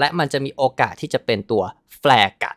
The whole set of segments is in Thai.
และมันจะมีโอกาสที่จะเป็นตัวแฟลกัน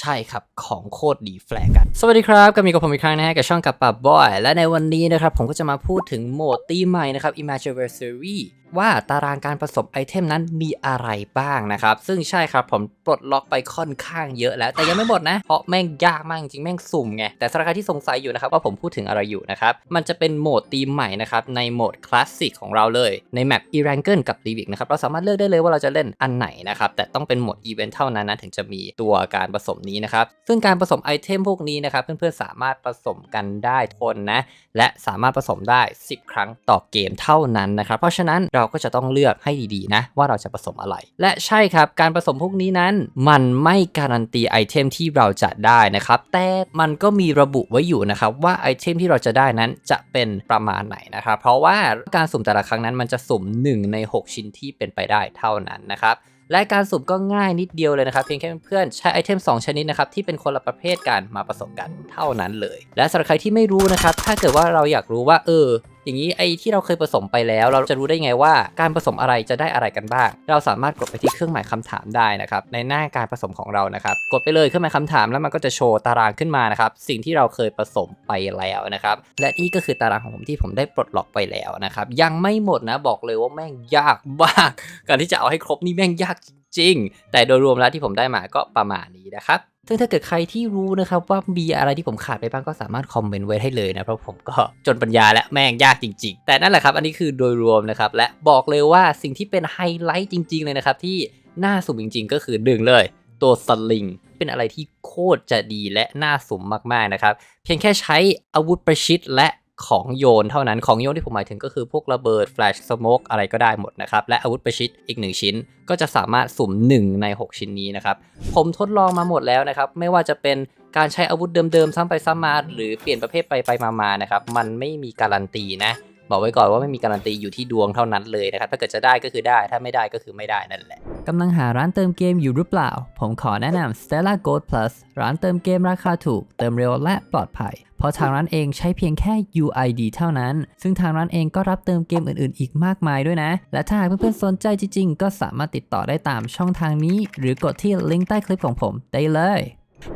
ใช่ครับ ของโคตรดีแฟลกัน สวัสดีครับก็มีกับผมอีกครั้งนะฮะกับช่องกับปับบอย และในวันนี้นะครับ ผมก็จะมาพูดถึงโหมดตีใหม่นะครับ Imagiversary ว่าตารางการผสมไอเทมนั้นมีอะไรบ้างนะครับ ซึ่งใช่ครับผมปลดล็อกไปค่อนข้างเยอะแล้วแต่ยังไม่หมดนะ เพราะแม่งยากมากจริงแม่งสุ่มไง แต่สำหรับใครที่สงสัยอยู่นะครับว่าผมพูดถึงอะไรอยู่นะครับ มันจะเป็นโหมดตีมใหม่นะครับ ในโหมดคลาสสิกของเราเลย ในแมป e r a n g e l กับ l i v i c นะครับ เราสามารถเลือกได้เลยว่าเราจะเล่นอันไหนนะครับ แต่ต้องเป็นโหมดอีเวนต์เท่านั้นนะถึงจะมีตัวการผสมนี้นะครับ ซึ่งการผสมไอเทมพวกนี้นะครับเพื่อนๆสามารถผสมกันได้ทนนะ และสามารถผสมได้ 10 ครั้งต่อเกมเท่านั้นนะครับ เพราะฉะนั้นเราราก็จะต้องเลือกให้ดีๆนะ ว่าเราจะผสมอะไร และใช่ครับการผสมพวกนี้นั้นมันไม่การันตีไอเทมที่เราจะได้นะครับ แต่มันก็มีระบุไว้อยู่นะครับว่าไอเทมที่เราจะได้นั้นจะเป็นประมาณไหนนะครับ เพราะว่าการสุ่มแต่ละครั้งนั้นมันจะสุ่ม 1 ใน 6 ชิ้นที่เป็นไปได้เท่านั้นนะครับและการสุ่มก็ง่ายนิดเดียวเลยนะครับ เพียงแค่เพื่อนใช้ไอเทม 2 ชนิดนะครับ ที่เป็นคนละประเภทกันมาผสมกันเท่านั้นเลย และสำหรับใครที่ไม่รู้นะครับ ถ้าเกิดว่าเราอยากรู้ว่าเออ อย่างนี้ไอ้ที่เราเคยผสมไปแล้ว เราจะรู้ได้ไงว่าการผสมอะไรจะได้อะไรกันบ้าง เราสามารถกดไปที่เครื่องหมายคำถามได้นะครับในหน้าการผสมของเรานะครับกดไปเลยเครื่องหมายคำถามแล้วมันก็จะโชว์ตารางขึ้นมานะครับสิ่งที่เราเคยผสมไปแล้วนะครับและนี่ก็คือตารางของผมที่ผมได้ปลดล็อกไปแล้วนะครับยังไม่หมดนะบอกเลยว่าแม่งยากมากการที่จะเอาให้ครบนี่แม่งยากจริงๆแต่โดยรวมแล้วที่ผมได้มาก็ประมาณนี้นะครับ ซึ่งถ้าเกิดใครที่รู้นะครับว่ามีอะไรที่ผมขาดไปบ้างก็สามารถคอมเมนต์ไว้ให้เลยนะ เพราะผมก็จนปัญญาและแม่งยากจริง ๆ แต่นั่นแหละครับ อันนี้คือโดยรวมนะครับ และบอกเลยว่าสิ่งที่เป็นไฮไลท์จริง ๆ เลยนะครับ ที่น่าสุ่มจริง ๆ ก็คือดึงเลย ตัวสลิงเป็นอะไรที่โคตรจะดีและน่าสุ่มมากๆนะครับ เพียงแค่ใช้อาวุธประชิดและ ของโยนเท่านั้นของโยนที่ผมหมายถึงก็คือพวกระเบิดแฟลชสโมกอะไรก็ได้หมดนะครับ และอาวุธประชิดอีก 1 ชิ้น ก็จะสามารถสุ่ม 1 ใน 6 ชิ้นนี้นะครับ ผมทดลองมาหมดแล้วนะครับ ไม่ว่าจะเป็นการใช้อาวุธเดิมๆ ซ้ำไปซ้ำมา หรือเปลี่ยนประเภทไปไปมาๆนะครับมันไม่มีการันตีนะบอกไว้ก่อนว่าไม่มีการันตีอยู่ที่ดวงเท่านั้นเลยนะครับถ้าเกิดจะได้ก็คือได้ถ้าไม่ได้ก็คือไม่ได้นั่นแหละ กำลังหาร้านเติมเกมอยู่หรือเปล่า ผมขอแนะนำ Stella Gold Plus ร้านเติมเกมราคาถูก เติมเร็วและปลอดภัย เพราะทางร้านเองใช้เพียงแค่ UID เท่านั้น ซึ่งทางร้านเองก็รับเติมเกมอื่นๆ อีกมากมายด้วยนะ และถ้าหากเพื่อนๆสนใจจริงๆ ก็สามารถติดต่อได้ตามช่องทางนี้ หรือกดที่ลิงก์ใต้คลิปของผมได้เลย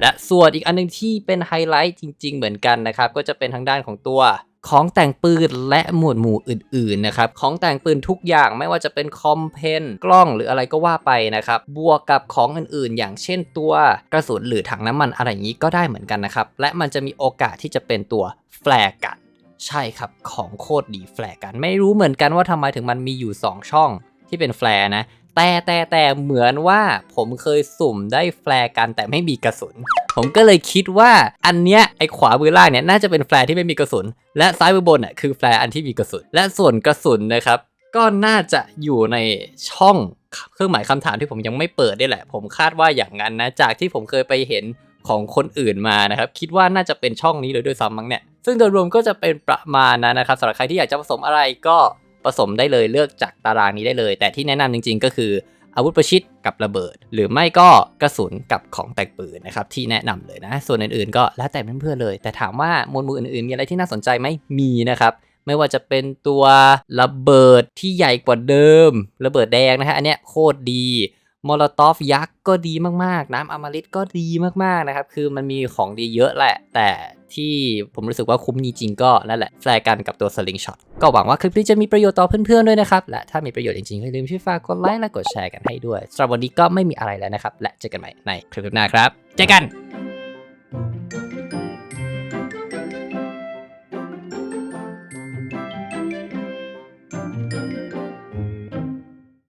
และส่วนอีกอันหนึงที่เป็นไฮไลท์จริง ๆ เหมือนกันนะครับ ก็จะเป็นทางด้านของตัว ของแต่งปืนและหมวดหมู่อื่นๆนะครับของแต่งปืนทุกอย่างไม่ว่าจะเป็นคอมเพนกล้องหรืออะไรก็ว่าไปนะครับบวกกับของอื่นๆ อย่างเช่นตัวกระสุนหรือถังน้ำมันอะไรอย่างนี้ก็ได้เหมือนกันนะครับและมันจะมีโอกาสที่จะเป็นตัวแฟร์กันใช่ครับ ของโคตรดีแฟร์กัน ไม่รู้เหมือนกันว่าทำไมถึงมันมีอยู่ 2 ช่องที่เป็นแฟร์นะ แต่แต่แต่เหมือนว่าผมเคยสุ่มได้แฟร์กันแต่ไม่มีกระสุน ผมก็เลยคิดว่าอันเนี้ยไอขวามือล่างเนี่ยน่าจะเป็นแฟร์ที่ไม่มีกระสุน และซ้ายมือบนอะคือแฟร์อันที่มีกระสุน และส่วนกระสุนนะครับก็น่าจะอยู่ในช่องเครื่องหมายคำถามที่ผมยังไม่เปิดได้แหละ ผมคาดว่าอย่างนั้นนะจากที่ผมเคยไปเห็นของคนอื่นมานะครับ คิดว่าน่าจะเป็นช่องนี้เลยด้วยซ้ำมั้งเนี่ย ซึ่งโดยรวมก็จะเป็นประมาณนั้นนะครับสำหรับใครที่อยากจะผสมอะไรก็ ผสมได้เลยเลือกจากตารางนี้ได้เลย แต่ที่แนะนำจริง ๆ ก็คืออาวุธประชิดกับระเบิด หรือไม่ก็กระสุนกับของแตกปืนนะครับที่แนะนำเลยนะ ส่วนอื่นๆ ก็แล้วแต่เพื่อนๆเลย แต่ถามว่าหมวดหมู่อื่นๆ มีอะไรที่น่าสนใจไหมมีนะครับไม่ว่าจะเป็นตัวระเบิดที่ใหญ่กว่าเดิม ระเบิดแดงนะฮะอันเนี้ยโคตรดี มอลตอฟยักษ์ก็ดีมากๆ น้ำอมฤตก็ดีมากๆนะครับ คือมันมีของดีเยอะแหละ แต่ที่ผมรู้สึกว่าคุ้มจริงๆก็นั่นแหละแฟร์กันกับตัวสลิงช็อตก็หวังว่าคลิปนี้จะมีประโยชน์ต่อเพื่อนๆด้วยนะครับ และถ้ามีประโยชน์จริงๆก็อย่าลืมช่วยฝากกดไลค์และกดแชร์กันให้ด้วยสำหรับวันนี้ก็ไม่มีอะไรแล้วนะครับ และเจอกันใหม่ในคลิปหน้าครับ เจอกัน